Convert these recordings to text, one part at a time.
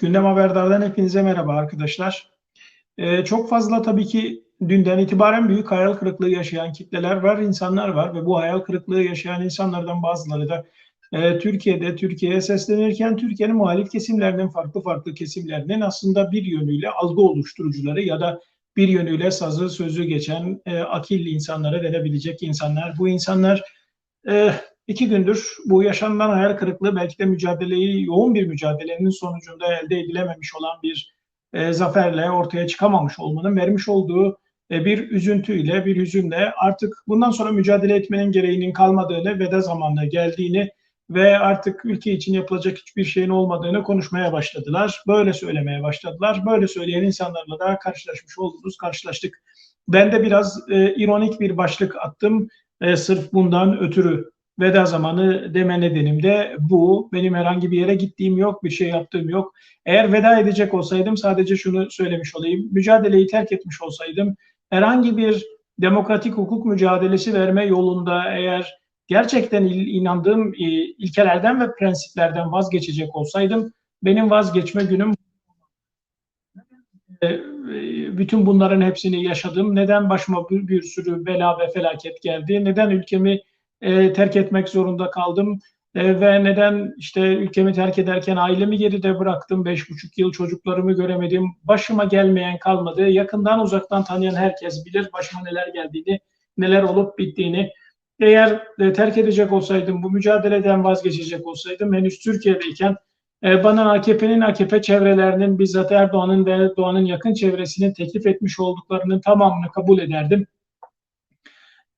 Gündem Haberdar'dan hepinize merhaba arkadaşlar. Ee, çok fazla tabii ki dünden itibaren büyük hayal kırıklığı yaşayan kitleler var, insanlar var ve bu hayal kırıklığı yaşayan insanlardan bazıları da e, Türkiye'de, Türkiye'ye seslenirken Türkiye'nin muhalif kesimlerinin, farklı farklı kesimlerinin aslında bir yönüyle algı oluşturucuları ya da bir yönüyle sazı sözü geçen e, akilli insanlara denebilecek insanlar. Bu insanlar e, iki gündür bu yaşanılan hayal kırıklığı belki de mücadeleyi, yoğun bir mücadelenin sonucunda elde edilememiş olan bir e, zaferle ortaya çıkamamış olmanın vermiş olduğu e, bir üzüntüyle, bir hüzünle artık bundan sonra mücadele etmenin gereğinin kalmadığını, veda zamanına geldiğini ve artık ülke için yapılacak hiçbir şeyin olmadığını konuşmaya başladılar. Böyle söylemeye başladılar. Böyle söyleyen insanlarla da karşılaşmış oldunuz, karşılaştık. Ben de biraz e, ironik bir başlık attım. E, sırf bundan ötürü veda zamanı deme nedenim de bu. Benim herhangi bir yere gittiğim yok, bir şey yaptığım yok. Eğer veda edecek olsaydım sadece şunu söylemiş olayım. Mücadeleyi terk etmiş olsaydım herhangi bir demokratik hukuk mücadelesi verme yolunda eğer gerçekten inandığım e, ilkelerden ve prensiplerden vazgeçecek olsaydım benim vazgeçme günüm e, bütün bunların hepsini yaşadım. Neden başıma bir, bir sürü bela ve felaket geldi? Neden ülkemi e, terk etmek zorunda kaldım? E, ve neden işte ülkemi terk ederken ailemi geride bıraktım? Beş buçuk yıl çocuklarımı göremedim. Başıma gelmeyen kalmadı. Yakından uzaktan tanıyan herkes bilir başıma neler geldiğini, neler olup bittiğini. Eğer e, terk edecek olsaydım, bu mücadeleden vazgeçecek olsaydım henüz Türkiye'deyken e, bana AKP'nin, AKP çevrelerinin bizzat Erdoğan'ın ve Doğan'ın yakın çevresinin teklif etmiş olduklarının tamamını kabul ederdim.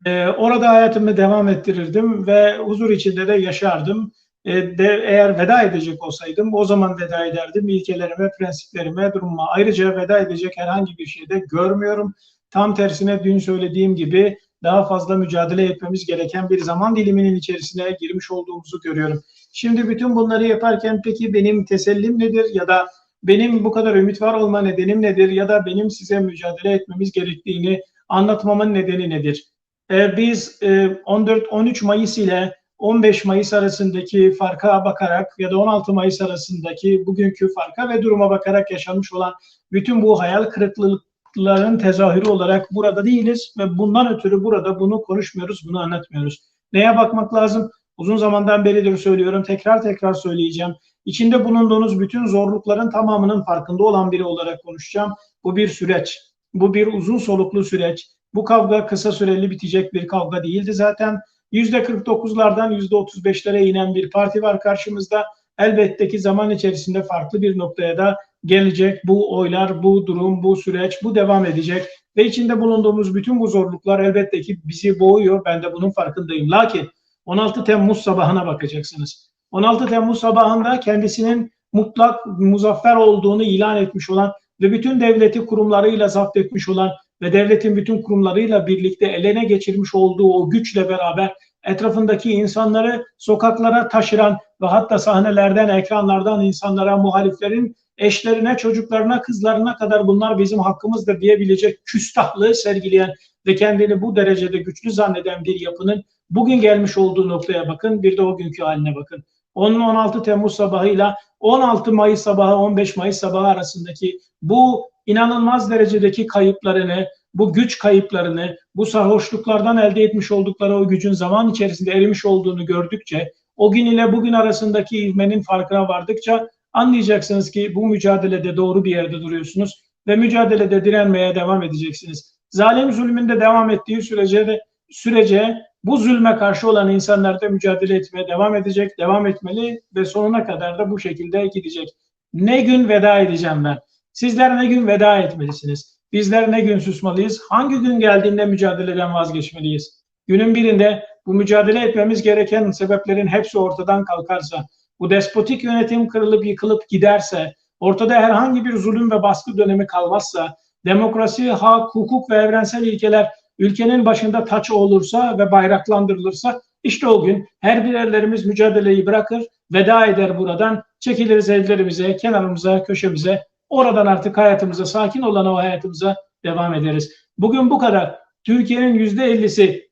E, orada hayatımı devam ettirirdim ve huzur içinde de yaşardım. E, de, eğer veda edecek olsaydım o zaman veda ederdim ilkelerime, prensiplerime, durumuma. Ayrıca veda edecek herhangi bir şey de görmüyorum. Tam tersine dün söylediğim gibi daha fazla mücadele etmemiz gereken bir zaman diliminin içerisine girmiş olduğumuzu görüyorum. Şimdi bütün bunları yaparken peki benim tesellim nedir ya da benim bu kadar ümit var olma nedenim nedir ya da benim size mücadele etmemiz gerektiğini anlatmamın nedeni nedir? Ee, biz e, 14-13 Mayıs ile 15 Mayıs arasındaki farka bakarak ya da 16 Mayıs arasındaki bugünkü farka ve duruma bakarak yaşanmış olan bütün bu hayal kırıklıkların tezahürü olarak burada değiliz ve bundan ötürü burada bunu konuşmuyoruz, bunu anlatmıyoruz. Neye bakmak lazım? Uzun zamandan beridir söylüyorum, tekrar tekrar söyleyeceğim. İçinde bulunduğunuz bütün zorlukların tamamının farkında olan biri olarak konuşacağım. Bu bir süreç. Bu bir uzun soluklu süreç. Bu kavga kısa süreli bitecek bir kavga değildi zaten. %49'lardan %35'lere inen bir parti var karşımızda. Elbette ki zaman içerisinde farklı bir noktaya da gelecek. Bu oylar, bu durum, bu süreç, bu devam edecek. Ve içinde bulunduğumuz bütün bu zorluklar elbette ki bizi boğuyor. Ben de bunun farkındayım. Lakin 16 Temmuz sabahına bakacaksınız. 16 Temmuz sabahında kendisinin mutlak muzaffer olduğunu ilan etmiş olan ve bütün devleti kurumlarıyla zapt etmiş olan ve devletin bütün kurumlarıyla birlikte eline geçirmiş olduğu o güçle beraber etrafındaki insanları sokaklara taşıran ve hatta sahnelerden, ekranlardan insanlara, muhaliflerin eşlerine, çocuklarına, kızlarına kadar bunlar bizim hakkımızdır diyebilecek küstahlığı sergileyen ve kendini bu derecede güçlü zanneden bir yapının bugün gelmiş olduğu noktaya bakın, bir de o günkü haline bakın. Onun 16 Temmuz sabahıyla 16 Mayıs sabahı, 15 Mayıs sabahı arasındaki bu inanılmaz derecedeki kayıplarını, bu güç kayıplarını, bu sarhoşluklardan elde etmiş oldukları o gücün zaman içerisinde erimiş olduğunu gördükçe, o gün ile bugün arasındaki ivmenin farkına vardıkça anlayacaksınız ki bu mücadelede doğru bir yerde duruyorsunuz ve mücadelede direnmeye devam edeceksiniz. Zalim zulmünde devam ettiği sürece de sürece bu zulme karşı olan insanlar da mücadele etmeye devam edecek, devam etmeli ve sonuna kadar da bu şekilde gidecek. Ne gün veda edeceğim ben? Sizler ne gün veda etmelisiniz? Bizler ne gün susmalıyız? Hangi gün geldiğinde mücadeleden vazgeçmeliyiz? Günün birinde bu mücadele etmemiz gereken sebeplerin hepsi ortadan kalkarsa, bu despotik yönetim kırılıp yıkılıp giderse, ortada herhangi bir zulüm ve baskı dönemi kalmazsa, demokrasi, hak, hukuk ve evrensel ilkeler ülkenin başında taç olursa ve bayraklandırılırsa işte o gün her birerlerimiz mücadeleyi bırakır, veda eder buradan, çekiliriz evlerimize, kenarımıza, köşemize, oradan artık hayatımıza, sakin olan o hayatımıza devam ederiz. Bugün bu kadar. Türkiye'nin yüzde ellisi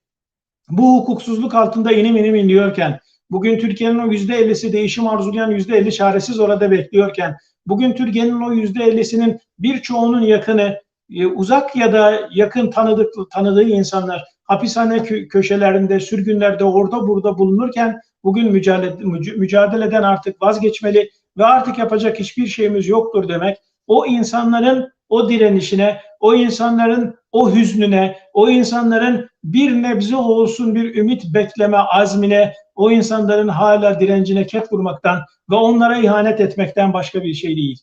bu hukuksuzluk altında inim inim inliyorken, bugün Türkiye'nin o yüzde ellisi değişim arzulayan yüzde elli çaresiz orada bekliyorken, bugün Türkiye'nin o yüzde ellisinin birçoğunun yakını e, uzak ya da yakın tanıdık tanıdığı insanlar hapishane kö- köşelerinde, sürgünlerde, orada burada bulunurken bugün mücadele, müc- mücadeleden artık vazgeçmeli ve artık yapacak hiçbir şeyimiz yoktur demek. O insanların o direnişine, o insanların o hüznüne, o insanların bir nebze olsun bir ümit bekleme azmine, o insanların hala direncine ket vurmaktan ve onlara ihanet etmekten başka bir şey değil.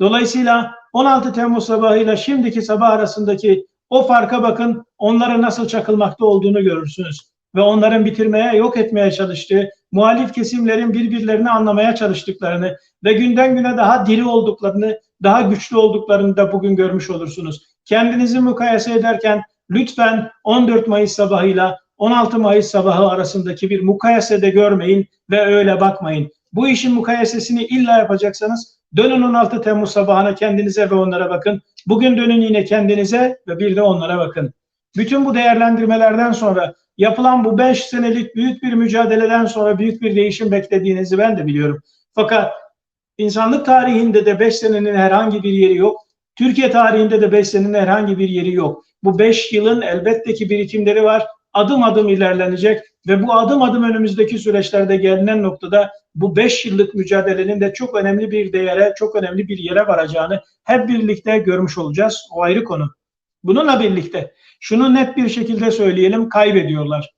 Dolayısıyla 16 Temmuz sabahıyla şimdiki sabah arasındaki o farka bakın, onlara nasıl çakılmakta olduğunu görürsünüz. Ve onların bitirmeye, yok etmeye çalıştığı, muhalif kesimlerin birbirlerini anlamaya çalıştıklarını ve günden güne daha diri olduklarını, daha güçlü olduklarını da bugün görmüş olursunuz. Kendinizi mukayese ederken lütfen 14 Mayıs sabahıyla 16 Mayıs sabahı arasındaki bir mukayesede görmeyin ve öyle bakmayın. Bu işin mukayesesini illa yapacaksanız dönün 16 Temmuz sabahına kendinize ve onlara bakın. Bugün dönün yine kendinize ve bir de onlara bakın. Bütün bu değerlendirmelerden sonra yapılan bu 5 senelik büyük bir mücadeleden sonra büyük bir değişim beklediğinizi ben de biliyorum. Fakat insanlık tarihinde de 5 senenin herhangi bir yeri yok. Türkiye tarihinde de 5 senenin herhangi bir yeri yok. Bu 5 yılın elbette ki birikimleri var. Adım adım ilerlenecek ve bu adım adım önümüzdeki süreçlerde gelinen noktada bu 5 yıllık mücadelenin de çok önemli bir değere, çok önemli bir yere varacağını hep birlikte görmüş olacağız. O ayrı konu. Bununla birlikte şunu net bir şekilde söyleyelim, kaybediyorlar.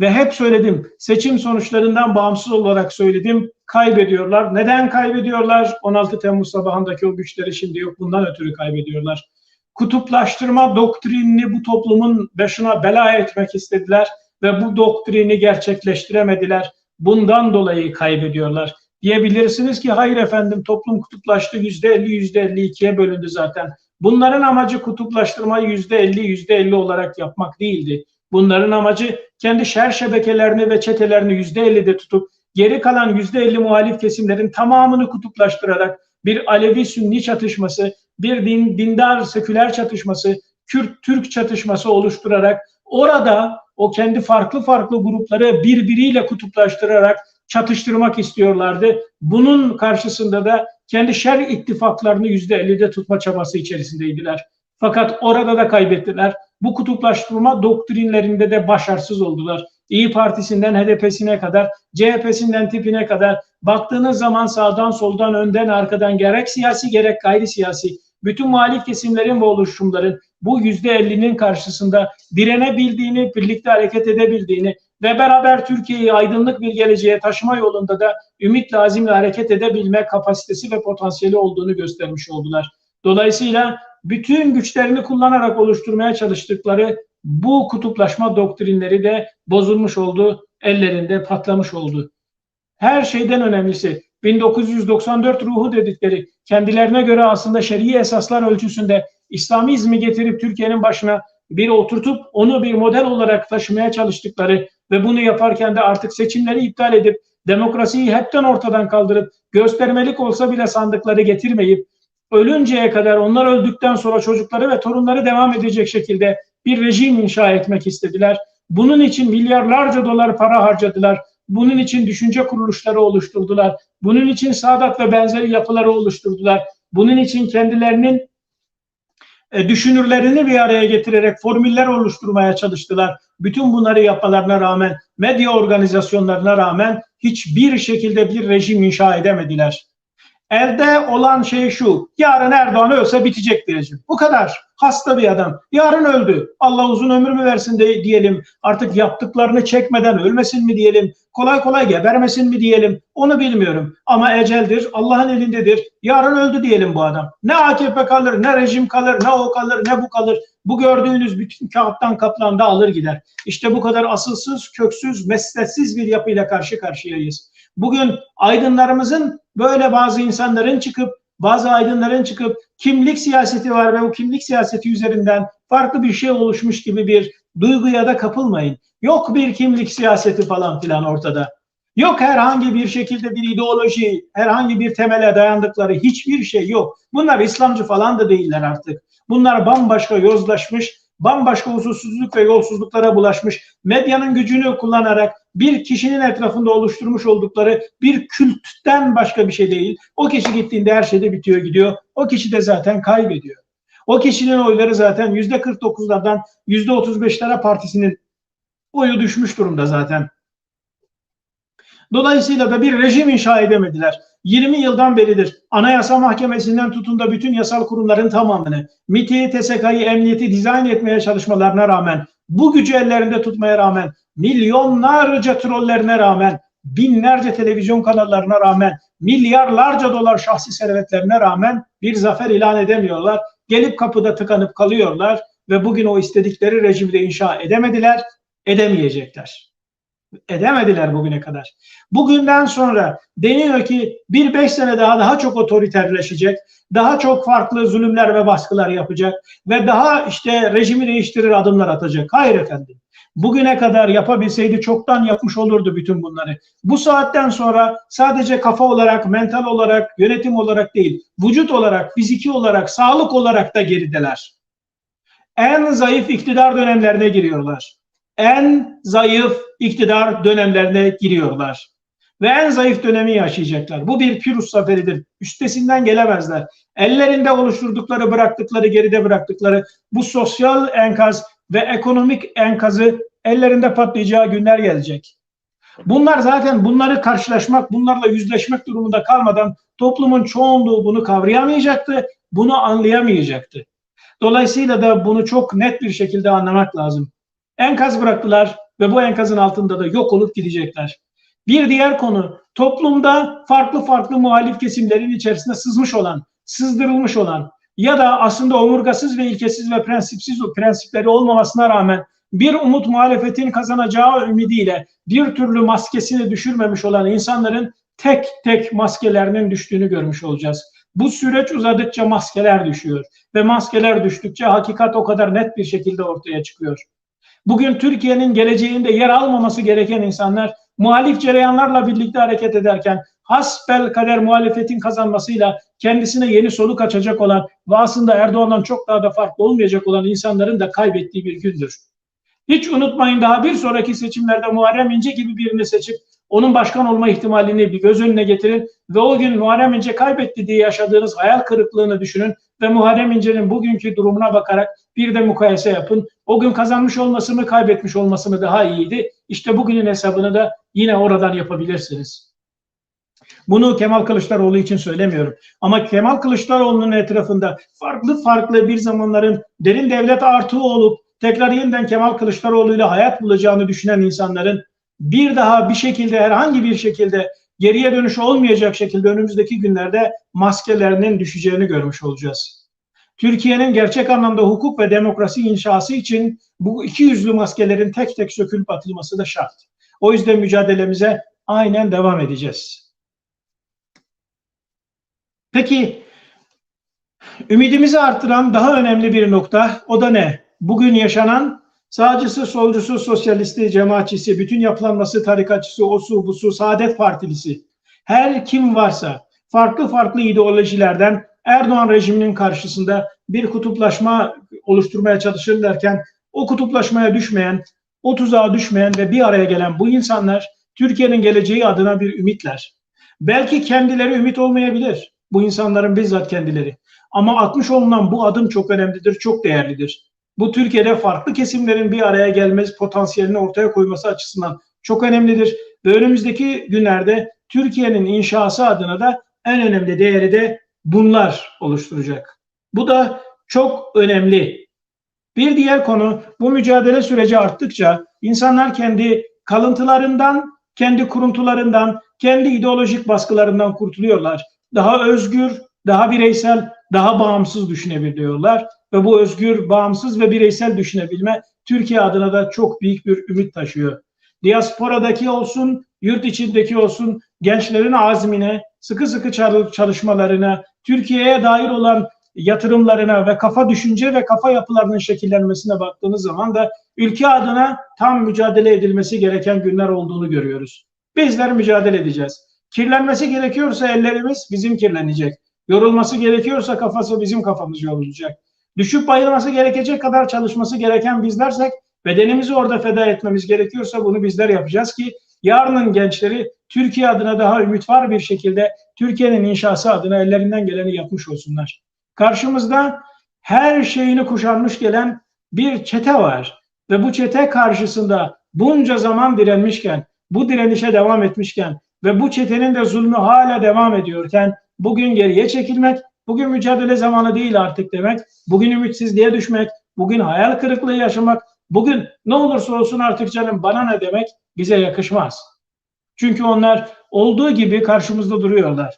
Ve hep söyledim, seçim sonuçlarından bağımsız olarak söyledim, kaybediyorlar. Neden kaybediyorlar? 16 Temmuz sabahındaki o güçleri şimdi yok, bundan ötürü kaybediyorlar. Kutuplaştırma doktrinini bu toplumun başına bela etmek istediler ve bu doktrini gerçekleştiremediler. Bundan dolayı kaybediyorlar. Diyebilirsiniz ki hayır efendim toplum kutuplaştı yüzde elli yüzde elli ikiye bölündü zaten. Bunların amacı kutuplaştırmayı yüzde elli yüzde elli olarak yapmak değildi. Bunların amacı kendi şer şebekelerini ve çetelerini yüzde ellide tutup geri kalan yüzde elli muhalif kesimlerin tamamını kutuplaştırarak bir Alevi-Sünni çatışması, bir din, dindar seküler çatışması, Kürt-Türk çatışması oluşturarak orada o kendi farklı farklı grupları birbiriyle kutuplaştırarak çatıştırmak istiyorlardı. Bunun karşısında da kendi şer ittifaklarını yüzde ellide tutma çabası içerisindeydiler. Fakat orada da kaybettiler. Bu kutuplaştırma doktrinlerinde de başarısız oldular. İyi Partisi'nden HDP'sine kadar, CHP'sinden tipine kadar baktığınız zaman sağdan soldan önden arkadan gerek siyasi gerek gayri siyasi bütün muhalif kesimlerin ve oluşumların bu yüzde ellinin karşısında direnebildiğini, birlikte hareket edebildiğini ve beraber Türkiye'yi aydınlık bir geleceğe taşıma yolunda da ümit lazimle hareket edebilme kapasitesi ve potansiyeli olduğunu göstermiş oldular. Dolayısıyla bütün güçlerini kullanarak oluşturmaya çalıştıkları bu kutuplaşma doktrinleri de bozulmuş oldu, ellerinde patlamış oldu. Her şeyden önemlisi 1994 ruhu dedikleri kendilerine göre aslında şer'i esaslar ölçüsünde İslamizmi getirip Türkiye'nin başına bir oturtup onu bir model olarak taşımaya çalıştıkları ve bunu yaparken de artık seçimleri iptal edip demokrasiyi hepten ortadan kaldırıp göstermelik olsa bile sandıkları getirmeyip ölünceye kadar onlar öldükten sonra çocukları ve torunları devam edecek şekilde bir rejim inşa etmek istediler. Bunun için milyarlarca dolar para harcadılar. Bunun için düşünce kuruluşları oluşturdular. Bunun için Sadat ve benzeri yapıları oluşturdular. Bunun için kendilerinin e, düşünürlerini bir araya getirerek formüller oluşturmaya çalıştılar. Bütün bunları yapmalarına rağmen, medya organizasyonlarına rağmen hiçbir şekilde bir rejim inşa edemediler. Elde olan şey şu, yarın Erdoğan ölse bitecek rejim. Bu kadar. Hasta bir adam. Yarın öldü. Allah uzun ömür mü versin de diyelim. Artık yaptıklarını çekmeden ölmesin mi diyelim. Kolay kolay gebermesin mi diyelim. Onu bilmiyorum. Ama eceldir. Allah'ın elindedir. Yarın öldü diyelim bu adam. Ne AKP kalır, ne rejim kalır, ne o kalır, ne bu kalır. Bu gördüğünüz bütün kağıttan kaplan da alır gider. İşte bu kadar asılsız, köksüz, mesletsiz bir yapıyla karşı karşıyayız. Bugün aydınlarımızın böyle bazı insanların çıkıp bazı aydınların çıkıp kimlik siyaseti var ve o kimlik siyaseti üzerinden farklı bir şey oluşmuş gibi bir duyguya da kapılmayın. Yok bir kimlik siyaseti falan filan ortada. Yok herhangi bir şekilde bir ideoloji, herhangi bir temele dayandıkları hiçbir şey yok. Bunlar İslamcı falan da değiller artık. Bunlar bambaşka yozlaşmış, bambaşka huzursuzluk ve yolsuzluklara bulaşmış, medyanın gücünü kullanarak bir kişinin etrafında oluşturmuş oldukları bir kültten başka bir şey değil. O kişi gittiğinde her şeyde bitiyor gidiyor. O kişi de zaten kaybediyor. O kişinin oyları zaten yüzde 49'lardan yüzde 35'lere partisinin oyu düşmüş durumda zaten. Dolayısıyla da bir rejim inşa edemediler. 20 yıldan beridir Anayasa Mahkemesi'nden tutun da bütün yasal kurumların tamamını, MİT'i, TSK'yı, emniyeti dizayn etmeye çalışmalarına rağmen, bu gücü ellerinde tutmaya rağmen, milyonlarca trollerine rağmen, binlerce televizyon kanallarına rağmen, milyarlarca dolar şahsi servetlerine rağmen bir zafer ilan edemiyorlar. Gelip kapıda tıkanıp kalıyorlar ve bugün o istedikleri rejimi de inşa edemediler, edemeyecekler edemediler bugüne kadar. Bugünden sonra deniyor ki bir beş sene daha daha çok otoriterleşecek, daha çok farklı zulümler ve baskılar yapacak ve daha işte rejimi değiştirir adımlar atacak. Hayır efendim. Bugüne kadar yapabilseydi çoktan yapmış olurdu bütün bunları. Bu saatten sonra sadece kafa olarak, mental olarak, yönetim olarak değil, vücut olarak, fiziki olarak, sağlık olarak da gerideler. En zayıf iktidar dönemlerine giriyorlar en zayıf iktidar dönemlerine giriyorlar. Ve en zayıf dönemi yaşayacaklar. Bu bir Pirus zaferidir. Üstesinden gelemezler. Ellerinde oluşturdukları, bıraktıkları, geride bıraktıkları bu sosyal enkaz ve ekonomik enkazı ellerinde patlayacağı günler gelecek. Bunlar zaten bunları karşılaşmak, bunlarla yüzleşmek durumunda kalmadan toplumun çoğunluğu bunu kavrayamayacaktı, bunu anlayamayacaktı. Dolayısıyla da bunu çok net bir şekilde anlamak lazım enkaz bıraktılar ve bu enkazın altında da yok olup gidecekler. Bir diğer konu toplumda farklı farklı muhalif kesimlerin içerisinde sızmış olan, sızdırılmış olan ya da aslında omurgasız ve ilkesiz ve prensipsiz prensipleri olmamasına rağmen bir umut muhalefetin kazanacağı ümidiyle bir türlü maskesini düşürmemiş olan insanların tek tek maskelerinin düştüğünü görmüş olacağız. Bu süreç uzadıkça maskeler düşüyor ve maskeler düştükçe hakikat o kadar net bir şekilde ortaya çıkıyor. Bugün Türkiye'nin geleceğinde yer almaması gereken insanlar muhalif cereyanlarla birlikte hareket ederken hasbel kader muhalefetin kazanmasıyla kendisine yeni soluk açacak olan ve aslında Erdoğan'dan çok daha da farklı olmayacak olan insanların da kaybettiği bir gündür. Hiç unutmayın daha bir sonraki seçimlerde Muharrem İnce gibi birini seçip onun başkan olma ihtimalini bir göz önüne getirin ve o gün Muharrem İnce kaybetti diye yaşadığınız hayal kırıklığını düşünün ve Muharrem İnce'nin bugünkü durumuna bakarak bir de mukayese yapın. O gün kazanmış olması mı kaybetmiş olması mı daha iyiydi? İşte bugünün hesabını da yine oradan yapabilirsiniz. Bunu Kemal Kılıçdaroğlu için söylemiyorum. Ama Kemal Kılıçdaroğlu'nun etrafında farklı farklı bir zamanların derin devlet artığı olup tekrar yeniden Kemal Kılıçdaroğlu ile hayat bulacağını düşünen insanların bir daha bir şekilde herhangi bir şekilde geriye dönüş olmayacak şekilde önümüzdeki günlerde maskelerinin düşeceğini görmüş olacağız. Türkiye'nin gerçek anlamda hukuk ve demokrasi inşası için bu iki yüzlü maskelerin tek tek sökülüp atılması da şart. O yüzden mücadelemize aynen devam edeceğiz. Peki ümidimizi arttıran daha önemli bir nokta o da ne? Bugün yaşanan sağcısı, solcusu, sosyalisti, cemaatçisi, bütün yapılanması, tarikatçısı, osu, busu, Saadet Partilisi her kim varsa farklı farklı ideolojilerden Erdoğan rejiminin karşısında bir kutuplaşma oluşturmaya çalışırlarken o kutuplaşmaya düşmeyen, o tuzağa düşmeyen ve bir araya gelen bu insanlar Türkiye'nin geleceği adına bir ümitler. Belki kendileri ümit olmayabilir. Bu insanların bizzat kendileri. Ama atmış olunan bu adım çok önemlidir, çok değerlidir. Bu Türkiye'de farklı kesimlerin bir araya gelmez potansiyelini ortaya koyması açısından çok önemlidir. Ve önümüzdeki günlerde Türkiye'nin inşası adına da en önemli değeri de bunlar oluşturacak. Bu da çok önemli. Bir diğer konu bu mücadele süreci arttıkça insanlar kendi kalıntılarından, kendi kuruntularından, kendi ideolojik baskılarından kurtuluyorlar. Daha özgür, daha bireysel, daha bağımsız düşünebiliyorlar ve bu özgür, bağımsız ve bireysel düşünebilme Türkiye adına da çok büyük bir ümit taşıyor. Diasporadaki olsun, yurt içindeki olsun gençlerin azmine, sıkı sıkı çalışmalarına, Türkiye'ye dair olan yatırımlarına ve kafa düşünce ve kafa yapılarının şekillenmesine baktığınız zaman da ülke adına tam mücadele edilmesi gereken günler olduğunu görüyoruz. Bizler mücadele edeceğiz. Kirlenmesi gerekiyorsa ellerimiz bizim kirlenecek. Yorulması gerekiyorsa kafası bizim kafamız yorulacak. düşüp bayılması gerekecek kadar çalışması gereken bizlersek bedenimizi orada feda etmemiz gerekiyorsa bunu bizler yapacağız ki yarının gençleri Türkiye adına daha ümit var bir şekilde Türkiye'nin inşası adına ellerinden geleni yapmış olsunlar. Karşımızda her şeyini kuşanmış gelen bir çete var ve bu çete karşısında bunca zaman direnmişken, bu direnişe devam etmişken ve bu çetenin de zulmü hala devam ediyorken bugün geriye çekilmek, bugün mücadele zamanı değil artık demek, bugün ümitsizliğe düşmek, bugün hayal kırıklığı yaşamak, bugün ne olursa olsun artık canım bana ne demek bize yakışmaz. Çünkü onlar olduğu gibi karşımızda duruyorlar.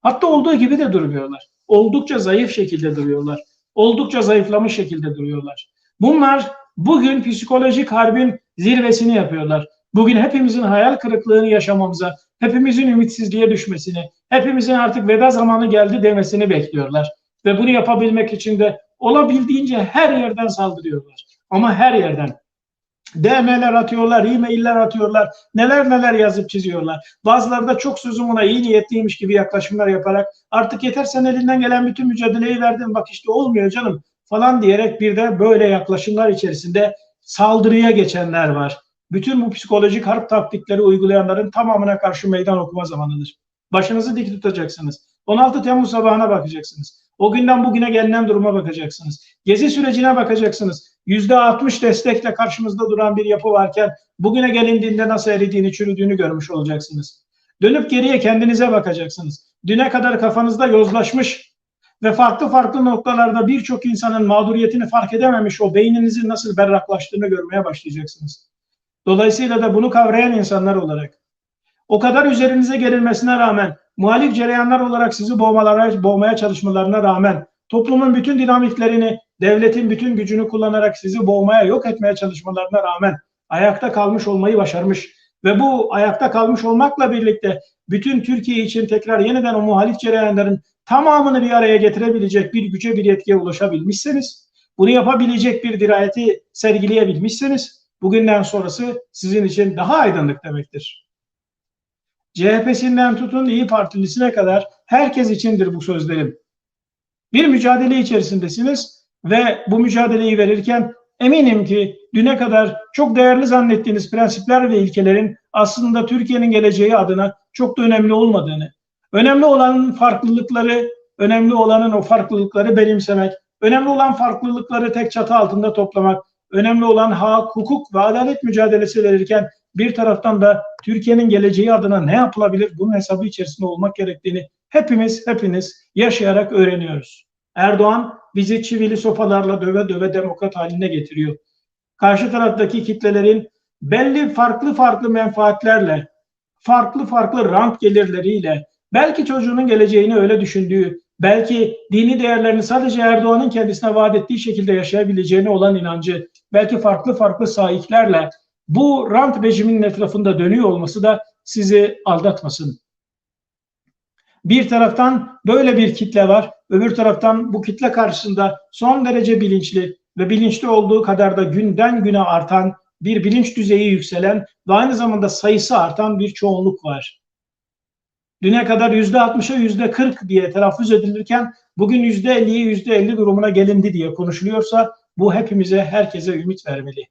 Hatta olduğu gibi de durmuyorlar. Oldukça zayıf şekilde duruyorlar. Oldukça zayıflamış şekilde duruyorlar. Bunlar bugün psikolojik harbin zirvesini yapıyorlar. Bugün hepimizin hayal kırıklığını yaşamamıza, hepimizin ümitsizliğe düşmesini, hepimizin artık veda zamanı geldi demesini bekliyorlar. Ve bunu yapabilmek için de olabildiğince her yerden saldırıyorlar. Ama her yerden. DM'ler atıyorlar, e-mailler atıyorlar, neler neler yazıp çiziyorlar. Bazıları da çok sözüm ona iyi niyetliymiş gibi yaklaşımlar yaparak artık yeter sen elinden gelen bütün mücadeleyi verdin bak işte olmuyor canım falan diyerek bir de böyle yaklaşımlar içerisinde saldırıya geçenler var. Bütün bu psikolojik harp taktikleri uygulayanların tamamına karşı meydan okuma zamanıdır. Başınızı dik tutacaksınız. 16 Temmuz sabahına bakacaksınız. O günden bugüne gelinen duruma bakacaksınız. Gezi sürecine bakacaksınız. %60 destekle karşımızda duran bir yapı varken bugüne gelindiğinde nasıl eridiğini, çürüdüğünü görmüş olacaksınız. Dönüp geriye kendinize bakacaksınız. Düne kadar kafanızda yozlaşmış ve farklı farklı noktalarda birçok insanın mağduriyetini fark edememiş o beyninizin nasıl berraklaştığını görmeye başlayacaksınız. Dolayısıyla da bunu kavrayan insanlar olarak o kadar üzerinize gerilmesine rağmen muhalif cereyanlar olarak sizi boğmalara, boğmaya çalışmalarına rağmen toplumun bütün dinamiklerini, devletin bütün gücünü kullanarak sizi boğmaya, yok etmeye çalışmalarına rağmen ayakta kalmış olmayı başarmış ve bu ayakta kalmış olmakla birlikte bütün Türkiye için tekrar yeniden o muhalif cereyanların tamamını bir araya getirebilecek bir güce, bir yetkiye ulaşabilmişseniz, bunu yapabilecek bir dirayeti sergileyebilmişseniz, bugünden sonrası sizin için daha aydınlık demektir. CHP'sinden tutun İyi Partilisine kadar herkes içindir bu sözlerim. Bir mücadele içerisindesiniz ve bu mücadeleyi verirken eminim ki düne kadar çok değerli zannettiğiniz prensipler ve ilkelerin aslında Türkiye'nin geleceği adına çok da önemli olmadığını, önemli olanın farklılıkları, önemli olanın o farklılıkları benimsemek, önemli olan farklılıkları tek çatı altında toplamak, önemli olan hak, hukuk ve adalet mücadelesi verirken bir taraftan da Türkiye'nin geleceği adına ne yapılabilir bunun hesabı içerisinde olmak gerektiğini hepimiz hepiniz yaşayarak öğreniyoruz. Erdoğan bizi çivili sopalarla döve döve demokrat haline getiriyor. Karşı taraftaki kitlelerin belli farklı farklı menfaatlerle, farklı farklı rant gelirleriyle, belki çocuğunun geleceğini öyle düşündüğü, belki dini değerlerini sadece Erdoğan'ın kendisine vaat ettiği şekilde yaşayabileceğine olan inancı, belki farklı farklı sahiplerle bu rant rejiminin etrafında dönüyor olması da sizi aldatmasın. Bir taraftan böyle bir kitle var, öbür taraftan bu kitle karşısında son derece bilinçli ve bilinçli olduğu kadar da günden güne artan bir bilinç düzeyi yükselen ve aynı zamanda sayısı artan bir çoğunluk var. Düne kadar yüzde 60'a yüzde 40 diye telaffuz edilirken bugün yüzde 50'ye yüzde 50 durumuna gelindi diye konuşuluyorsa bu hepimize, herkese ümit vermeli.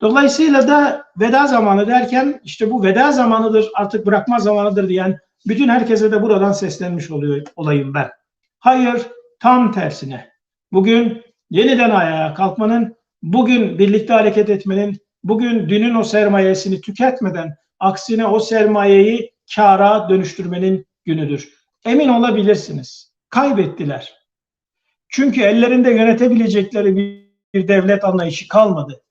Dolayısıyla da veda zamanı derken işte bu veda zamanıdır artık bırakma zamanıdır diyen bütün herkese de buradan seslenmiş oluyor olayım ben. Hayır tam tersine. Bugün yeniden ayağa kalkmanın, bugün birlikte hareket etmenin, bugün dünün o sermayesini tüketmeden aksine o sermayeyi kara dönüştürmenin günüdür. Emin olabilirsiniz. Kaybettiler. Çünkü ellerinde yönetebilecekleri bir devlet anlayışı kalmadı.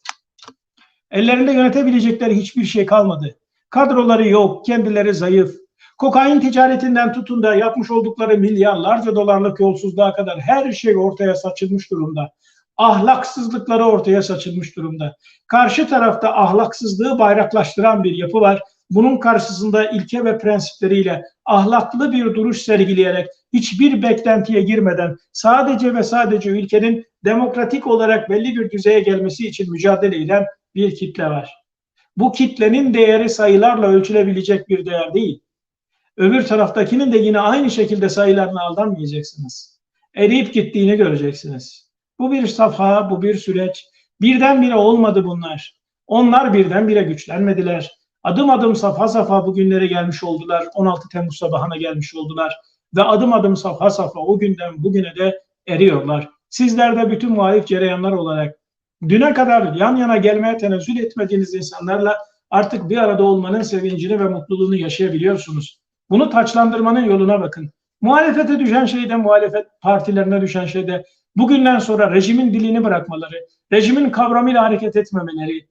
Ellerinde yönetebilecekleri hiçbir şey kalmadı. Kadroları yok, kendileri zayıf. Kokain ticaretinden tutun da yapmış oldukları milyarlarca dolarlık yolsuzluğa kadar her şey ortaya saçılmış durumda. Ahlaksızlıkları ortaya saçılmış durumda. Karşı tarafta ahlaksızlığı bayraklaştıran bir yapı var. Bunun karşısında ilke ve prensipleriyle ahlaklı bir duruş sergileyerek hiçbir beklentiye girmeden sadece ve sadece ülkenin demokratik olarak belli bir düzeye gelmesi için mücadele eden bir kitle var. Bu kitlenin değeri sayılarla ölçülebilecek bir değer değil. Öbür taraftakinin de yine aynı şekilde sayılarına aldanmayacaksınız. eriyip gittiğini göreceksiniz. Bu bir safha, bu bir süreç. Birdenbire olmadı bunlar. Onlar birdenbire güçlenmediler. Adım adım safa safa bugünlere gelmiş oldular. 16 Temmuz sabahına gelmiş oldular. Ve adım adım safa safa o günden bugüne de eriyorlar. Sizler de bütün muhalif cereyanlar olarak düne kadar yan yana gelmeye tenezzül etmediğiniz insanlarla artık bir arada olmanın sevincini ve mutluluğunu yaşayabiliyorsunuz. Bunu taçlandırmanın yoluna bakın. Muhalefete düşen şey de muhalefet partilerine düşen şey de bugünden sonra rejimin dilini bırakmaları, rejimin kavramıyla hareket etmemeleri,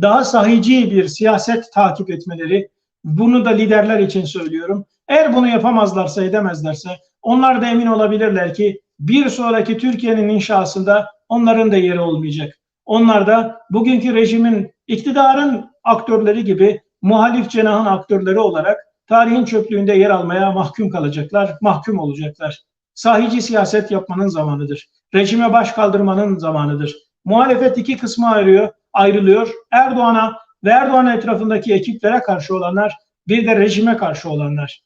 daha sahici bir siyaset takip etmeleri, bunu da liderler için söylüyorum. Eğer bunu yapamazlarsa, edemezlerse onlar da emin olabilirler ki bir sonraki Türkiye'nin inşasında onların da yeri olmayacak. Onlar da bugünkü rejimin, iktidarın aktörleri gibi muhalif cenahın aktörleri olarak tarihin çöplüğünde yer almaya mahkum kalacaklar, mahkum olacaklar. Sahici siyaset yapmanın zamanıdır. Rejime baş kaldırmanın zamanıdır. Muhalefet iki kısma ayrıyor, ayrılıyor. Erdoğan'a ve Erdoğan etrafındaki ekiplere karşı olanlar, bir de rejime karşı olanlar.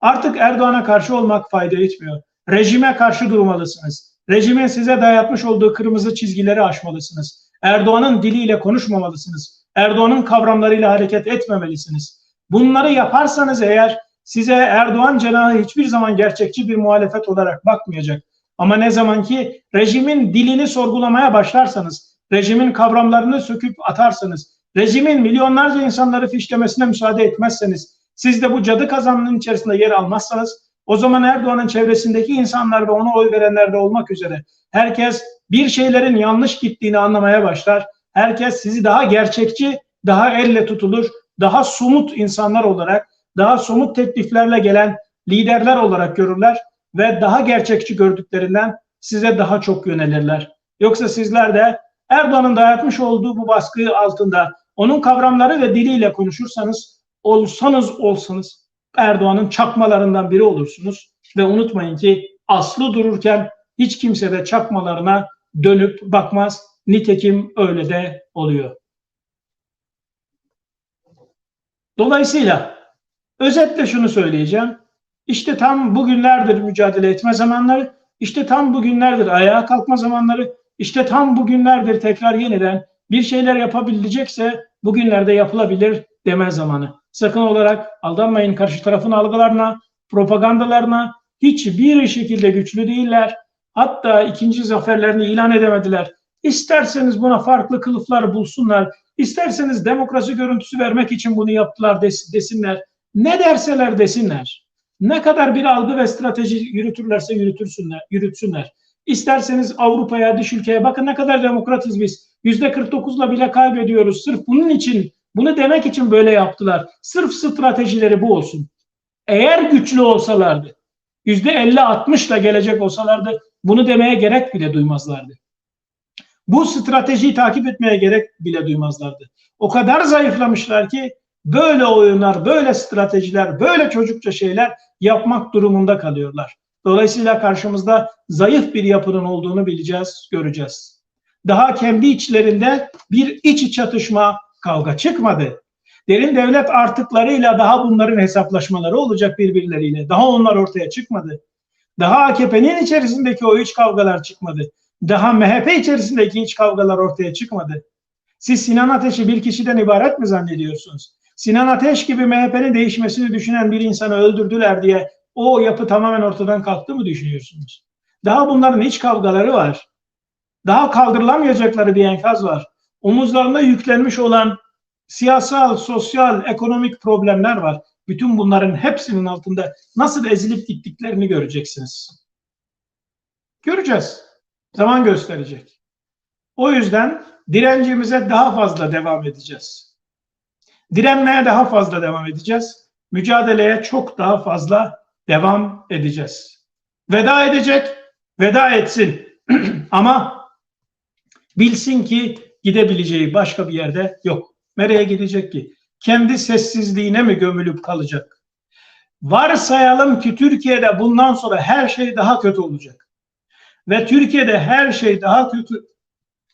Artık Erdoğan'a karşı olmak fayda etmiyor. Rejime karşı durmalısınız. Rejimin size dayatmış olduğu kırmızı çizgileri aşmalısınız. Erdoğan'ın diliyle konuşmamalısınız. Erdoğan'ın kavramlarıyla hareket etmemelisiniz. Bunları yaparsanız eğer size Erdoğan cenahı hiçbir zaman gerçekçi bir muhalefet olarak bakmayacak. Ama ne zaman ki rejimin dilini sorgulamaya başlarsanız, rejimin kavramlarını söküp atarsanız, rejimin milyonlarca insanları fişlemesine müsaade etmezseniz, siz de bu cadı kazanının içerisinde yer almazsanız, o zaman Erdoğan'ın çevresindeki insanlar ve ona oy verenler de olmak üzere herkes bir şeylerin yanlış gittiğini anlamaya başlar. Herkes sizi daha gerçekçi, daha elle tutulur, daha somut insanlar olarak, daha somut tekliflerle gelen liderler olarak görürler ve daha gerçekçi gördüklerinden size daha çok yönelirler. Yoksa sizler de Erdoğan'ın dayatmış olduğu bu baskı altında onun kavramları ve diliyle konuşursanız, olsanız olsanız Erdoğan'ın çakmalarından biri olursunuz ve unutmayın ki aslı dururken hiç kimse de çakmalarına dönüp bakmaz. Nitekim öyle de oluyor. Dolayısıyla özetle şunu söyleyeceğim. İşte tam bugünlerdir mücadele etme zamanları, işte tam bugünlerdir ayağa kalkma zamanları, işte tam bugünlerdir tekrar yeniden bir şeyler yapabilecekse bugünlerde yapılabilir deme zamanı. Sakın olarak aldanmayın karşı tarafın algılarına, propagandalarına hiçbir şekilde güçlü değiller. Hatta ikinci zaferlerini ilan edemediler. İsterseniz buna farklı kılıflar bulsunlar. İsterseniz demokrasi görüntüsü vermek için bunu yaptılar desinler. Ne derseler desinler. Ne kadar bir algı ve strateji yürütürlerse yürütürsünler, yürütsünler. İsterseniz Avrupa'ya, dış ülkeye bakın ne kadar demokratiz biz. Yüzde 49'la bile kaybediyoruz. Sırf bunun için, bunu demek için böyle yaptılar. Sırf stratejileri bu olsun. Eğer güçlü olsalardı, yüzde 50-60'la gelecek olsalardı bunu demeye gerek bile duymazlardı. Bu stratejiyi takip etmeye gerek bile duymazlardı. O kadar zayıflamışlar ki böyle oyunlar, böyle stratejiler, böyle çocukça şeyler yapmak durumunda kalıyorlar. Dolayısıyla karşımızda zayıf bir yapının olduğunu bileceğiz, göreceğiz. Daha kendi içlerinde bir iç çatışma, kavga çıkmadı. Derin devlet artıklarıyla daha bunların hesaplaşmaları olacak birbirleriyle. Daha onlar ortaya çıkmadı. Daha AKP'nin içerisindeki o iç kavgalar çıkmadı. Daha MHP içerisindeki iç kavgalar ortaya çıkmadı. Siz Sinan Ateş'i bir kişiden ibaret mi zannediyorsunuz? Sinan Ateş gibi MHP'nin değişmesini düşünen bir insanı öldürdüler diye o yapı tamamen ortadan kalktı mı düşünüyorsunuz? Daha bunların iç kavgaları var. Daha kaldırılamayacakları bir enkaz var. Omuzlarına yüklenmiş olan siyasal, sosyal, ekonomik problemler var. Bütün bunların hepsinin altında nasıl ezilip gittiklerini göreceksiniz. Göreceğiz. Zaman gösterecek. O yüzden direncimize daha fazla devam edeceğiz. Direnmeye daha fazla devam edeceğiz. Mücadeleye çok daha fazla devam edeceğiz. Veda edecek, veda etsin. Ama bilsin ki gidebileceği başka bir yerde yok. Nereye gidecek ki? Kendi sessizliğine mi gömülüp kalacak? Varsayalım ki Türkiye'de bundan sonra her şey daha kötü olacak. Ve Türkiye'de her şey daha kötü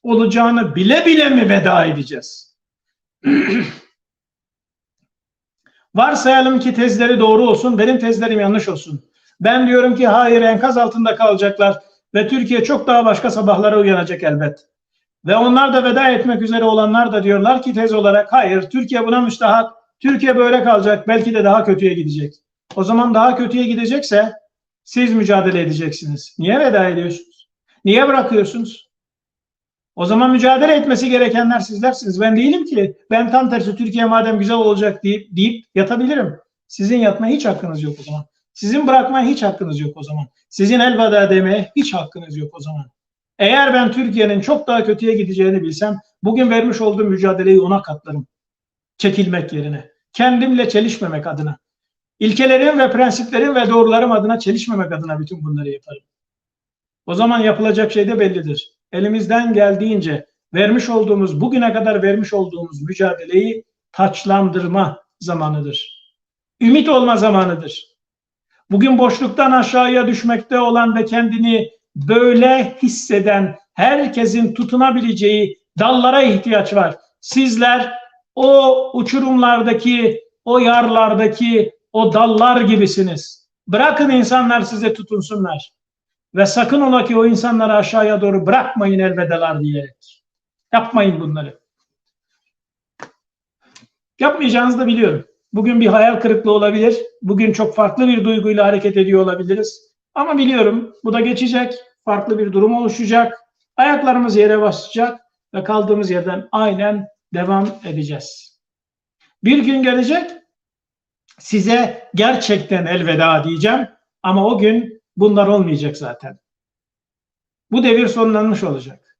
olacağını bile bile mi veda edeceğiz? Varsayalım ki tezleri doğru olsun, benim tezlerim yanlış olsun. Ben diyorum ki hayır enkaz altında kalacaklar ve Türkiye çok daha başka sabahlara uyanacak elbet. Ve onlar da veda etmek üzere olanlar da diyorlar ki tez olarak hayır Türkiye buna müstahak, Türkiye böyle kalacak belki de daha kötüye gidecek. O zaman daha kötüye gidecekse siz mücadele edeceksiniz. Niye veda ediyorsunuz? Niye bırakıyorsunuz? O zaman mücadele etmesi gerekenler sizlersiniz. Ben değilim ki. Ben tam tersi Türkiye madem güzel olacak deyip, deyip yatabilirim. Sizin yatmaya hiç hakkınız yok o zaman. Sizin bırakmaya hiç hakkınız yok o zaman. Sizin elveda demeye hiç hakkınız yok o zaman. Eğer ben Türkiye'nin çok daha kötüye gideceğini bilsem bugün vermiş olduğum mücadeleyi ona katlarım. Çekilmek yerine. Kendimle çelişmemek adına. İlkelerim ve prensiplerim ve doğrularım adına çelişmemek adına bütün bunları yaparım. O zaman yapılacak şey de bellidir. Elimizden geldiğince vermiş olduğumuz, bugüne kadar vermiş olduğumuz mücadeleyi taçlandırma zamanıdır. Ümit olma zamanıdır. Bugün boşluktan aşağıya düşmekte olan ve kendini böyle hisseden herkesin tutunabileceği dallara ihtiyaç var. Sizler o uçurumlardaki, o yarlardaki o dallar gibisiniz. Bırakın insanlar size tutunsunlar. Ve sakın ola ki o insanları aşağıya doğru bırakmayın elvedalar diyerek. Yapmayın bunları. Yapmayacağınızı da biliyorum. Bugün bir hayal kırıklığı olabilir. Bugün çok farklı bir duyguyla hareket ediyor olabiliriz. Ama biliyorum bu da geçecek. Farklı bir durum oluşacak. Ayaklarımız yere basacak ve kaldığımız yerden aynen devam edeceğiz. Bir gün gelecek size gerçekten elveda diyeceğim ama o gün bunlar olmayacak zaten. Bu devir sonlanmış olacak.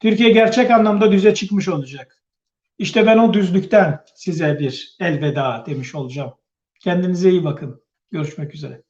Türkiye gerçek anlamda düze çıkmış olacak. İşte ben o düzlükten size bir elveda demiş olacağım. Kendinize iyi bakın. Görüşmek üzere.